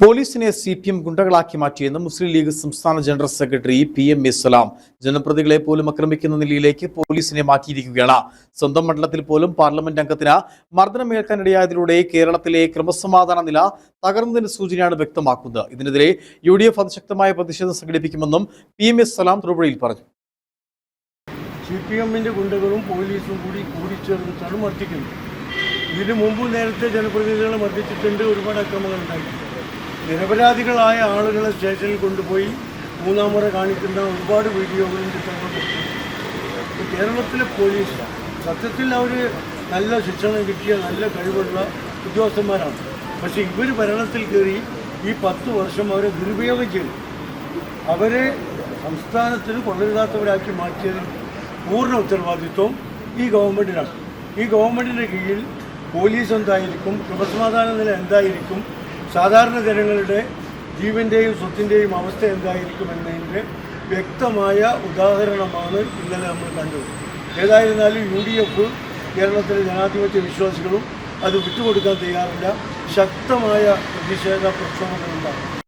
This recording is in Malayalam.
പോലീസിനെ സി പി എം ഗുണ്ടകളാക്കി മാറ്റിയെന്ന് മുസ്ലിം ലീഗ് സംസ്ഥാന ജനറൽ സെക്രട്ടറി പി എം ഇസ്ലാം സലാം ജനപ്രതികളെ പോലും ആക്രമിക്കുന്ന നിലയിലേക്ക് പോലീസിനെ മാറ്റിയിരിക്കുകയാണ്. സ്വന്തം മണ്ഡലത്തിൽ പോലും പാർലമെന്റ് അംഗത്തിന് മർദ്ദനമേൽക്കാനിടയായതിലൂടെ കേരളത്തിലെ ക്രമസമാധാന നില തകർന്നതിന് സൂചനയാണ് വ്യക്തമാക്കുന്നത്. ഇതിനെതിരെ യു ഡി എഫ് അതിശക്തമായ പ്രതിഷേധം സംഘടിപ്പിക്കുമെന്നും പി എം ഇസ്ലാം സലാം തൊടുപുഴയിൽ പറഞ്ഞു. സി പി എമ്മിന്റെ ഗുണ്ടകളും പോലീസും കൂടി കൂടിച്ചേർന്നിട്ടാണ് മർദ്ദിക്കുന്നത് ഇതിനു മുമ്പ് നേരത്തെ ജനപ്രതിനിധികളെ മർദ്ദിച്ചിട്ടുണ്ട് ഒരുപാട് അക്രമങ്ങൾ ഉണ്ടായിട്ടുണ്ട്. നിരപരാധികളായ ആളുകളെ സ്റ്റേഷനിൽ കൊണ്ടുപോയി മൂന്നാം മുറ കാണിക്കുന്ന ഒരുപാട് വീഡിയോകളും ചിത്രങ്ങളും. കേരളത്തിലെ പോലീസ്. സത്യത്തിൽ അവർ നല്ല ശിക്ഷണം കിട്ടിയ നല്ല കഴിവുള്ള ഉദ്യോഗസ്ഥന്മാരാണ്. പക്ഷേ ഇവർ ഭരണത്തിൽ കയറി ഈ പത്ത് വർഷം അവരെ ദുരുപയോഗം ചെയ്തു. അവരെ സംസ്ഥാനത്തിന് കൊള്ളരുതാത്തവരാക്കി മാറ്റിയതിൽ പൂർണ ഉത്തരവാദിത്വം ഈ ഗവൺമെന്റിനാണ് ഈ ഗവൺമെന്റിന്റെ കീഴിൽ പോലീസ് എന്തായിരിക്കും? ക്രമസമാധാന നില എന്തായിരിക്കും? സാധാരണ ജനങ്ങളുടെ ജീവന്റെയും സ്വത്തിന്റെയും അവസ്ഥ എന്തായിരിക്കും എന്നതിന്റെ വ്യക്തമായ ഉദാഹരണമാണ് ഇന്നലെ നമ്മൾ കണ്ടത്. ഏതായിരുന്നാലും യു ഡി എഫ് കേരളത്തിലെ ജനാധിപത്യ വിശ്വാസികളും അത് വിട്ടുകൊടുക്കാൻ തയ്യാറില്ല. ശക്തമായ പ്രതിഷേധ പ്രക്ഷോഭങ്ങളുണ്ടാകും.